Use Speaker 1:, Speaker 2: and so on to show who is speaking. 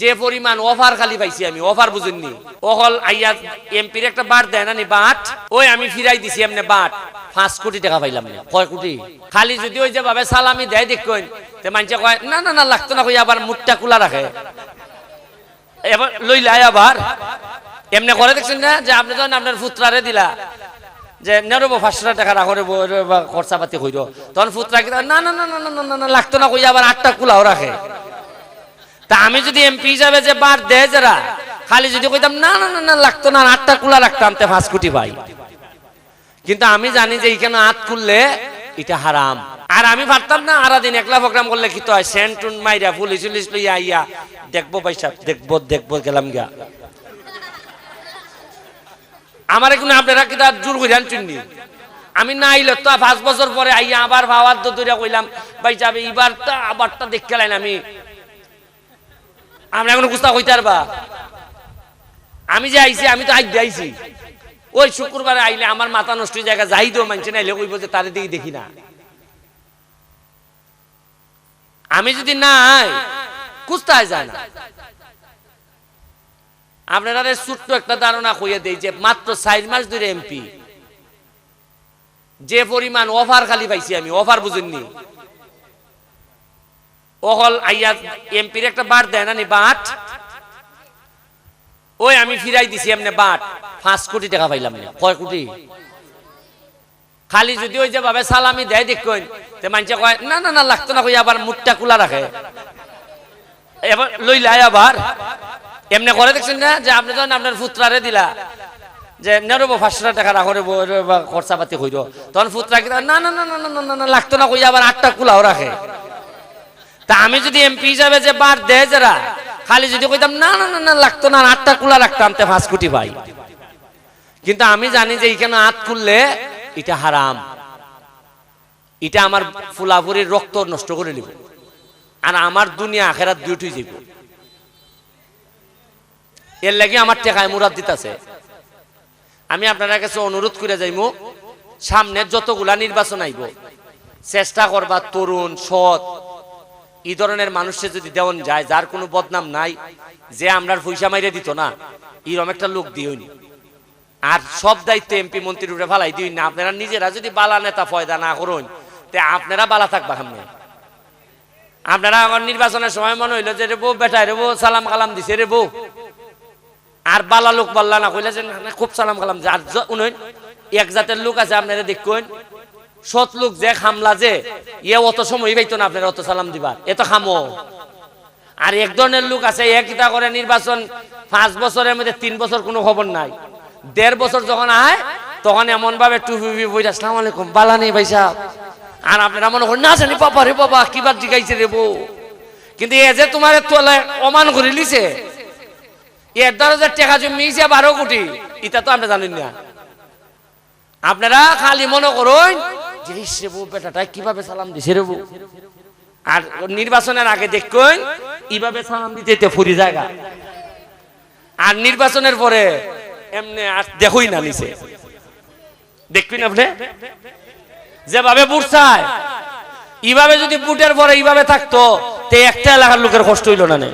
Speaker 1: যে পরিমাণ অফার খালি পাইছি আমি অফার বুঝেননি। অকল আইয়া এমপির একটা বাট দেয় না নি, বাট? ওই আমি ফিরাই দিছি এমনি বাট। পাঁচ কোটি টাকা পাইলাম না, কয় কোটি? খালি যদি ওই যে ভাবে সালামি দেয় দেখুন, তে মানুষে কয়, না না না, লাগতো না কই আবার মুখটা খোলা রাখে? এবার লইলাই আবার। এমনি করে দেখছেন না যে আপনি যখন আপনার ফুত্রারে দিলা, যে নেরব পাঁচশো টাকা রাখো রে খরচা পাতি কইর তখন ফুত্রা না না না না না না, লাগতো না কই আবার আটটা কুলাও রাখে। তা আমি যদি এমপি হিসাবে যে বার দেয় যারা, খালি যদি কইতাম, না না না না, লাগতো না আটটা কুলা রাখতাম তে পাঁচ কোটি পাই কিন্তু আমি জানি যে এইখানে হাত খুললে এটা হারাম। আর আমি ভাবতাম না আরা দিন একলা প্রোগ্রাম করলে কি তো হয়, সেন্টুন মাইরা পুলিশ উলিশ লইয়া আইয়া দেখব পয়সা, দেখব দেখব, গেলাম গিয়া। আমার এখন আপনারা কি তার জোর করে আনছুননি? আমি না আইলে তো পাঁচ বছর পরে আইয়া আবার ভাবার তো দূরে কইলাম, ভাই যাবে এবার তো আবারটা দেখতে লাইন আমি। আমরা এখন গুস্তা কইতে পারবা? আমি যে আইছি, আমি তো আজ আইছি। ওই শুক্রবারে আইলে আমার মাথা নষ্ট জায়গা যাই দিও মানছে নাইলে কইব যে তাদের দিকে দেখি না। আমি যদি নাই কুস্তায় যায় না। আপনারা ছোট্ট একটা ধারণা কইয়া দেই যে মাত্র চার মাস ধরে এমপি। যে পরিমাণ অফার খালি পাইছি আমি অফার বুঝেননি। অকল আইয়া এমপির একটা বাট দেয় না নি বাট? ওই আমি ফিরাই দিছি এমনি বাট। পাঁচ কোটি টাকা পাইলাম না। কয় কোটি? খালি যদি ওই যে ভাবে সালামি দেয় দেখুন, তে মানুষে কয়, না না না, লাগতো না কই আবার মুখটা খোলা রাখে। এবার লইলাই আবার। এমনি করে দেখছেন না যে আপনি যখন আপনার ফুত্রারে দিলা, যে নেরব পাঁচশো টাকা রাখো রে খরচা পাতি কইর। তখন ফুত্রা না না না না না না, লাগতো না কই আবার আটটা কুলাও রাখে। তা আমি যদি এমপি হিসাবে যে বার দেয় যারা, খালি যদি কইতাম, না না না না, লাগতো না আটটা কুলা রাখতাম, তে পাঁচ কোটি পাই কিন্তু আমি জানি যে এইখানে হাত খুললে এটা হারাম। এটা আমার ফুলাফুরির রক্ত নষ্ট করে নিব। আর আমার দুনিয়া আখেরাত দুইটি যাব এর লাগে আমার টেকায় মুরাদ দিতেছে। আমি আপনার কাছে অনুরোধ করে যাইব সামনে যতগুলা নির্বাচন আইব, চেষ্টা করবা তরুণ, সৎ এই ধরনের মানুষের যদি দেওয়ান যায়, যার কোনো বদনাম নাই, যে আমরার পয়সা মাইরে দিত না, এরম একটা লোক দিওনি। আর সব দায়িত্ব এমপি মন্ত্রীর উপরে ফালাই দিই না, আপনারা নিজেরা যদি বালা নেতা ফয়দা না করুন, তে আপনারা বালা থাকবা সামনে আপনারা আমার নির্বাচনের সময় মনে হইল যে রে বউ, বেটায় রে বউ, সালাম কালাম দিছে রে বউ। আর বালা লোক বাল্লা না কইলে যে খুব সালাম কালাম আর উনইন এক জাতের লোক আছে, আপনারা দেখুন সৎ লোক যে খামলা যে ইয়ে অত সময় পাইতো না আপনারা অত সালাম দিবার। এত খামো। আর এক ধরনের লোক আছে এক ইতা করে নির্বাচন, পাঁচ বছরের মধ্যে তিন বছর কোনো খবর নাই। দেড় বছর যখন আয়, তখন এমন ভাবে টুপি বই আসসালাম আলাইকুম, বালা নেই ভাই সাহেব। আর আপনারা মনে করেন না জানি, বাবা রে বাবা কিবার জিগাইছে রে বউ? কিন্তু এ যে তোমার তোলা অমান করে লিছে এর দ্বারা যে টাকা জমিয়েছে বারো কোটি, এটা তো আপনি জানেন না। আপনারা খালি মনে করুন যে ইস বউ বেটাটা কীভাবে সালাম দিছে রে বউ আর নির্বাচনের আগে দেখুন এইভাবে সালাম দিতে ফুরি জায়গা। আর নির্বাচনের পরে এমনি আর দেখই না নিছে দেখবেন আপনি? যেভাবে বুট চায় এইভাবে যদি বুটের পরে এইভাবে থাকতো, তে একটা এলাকার লোকের কষ্ট হইল নে।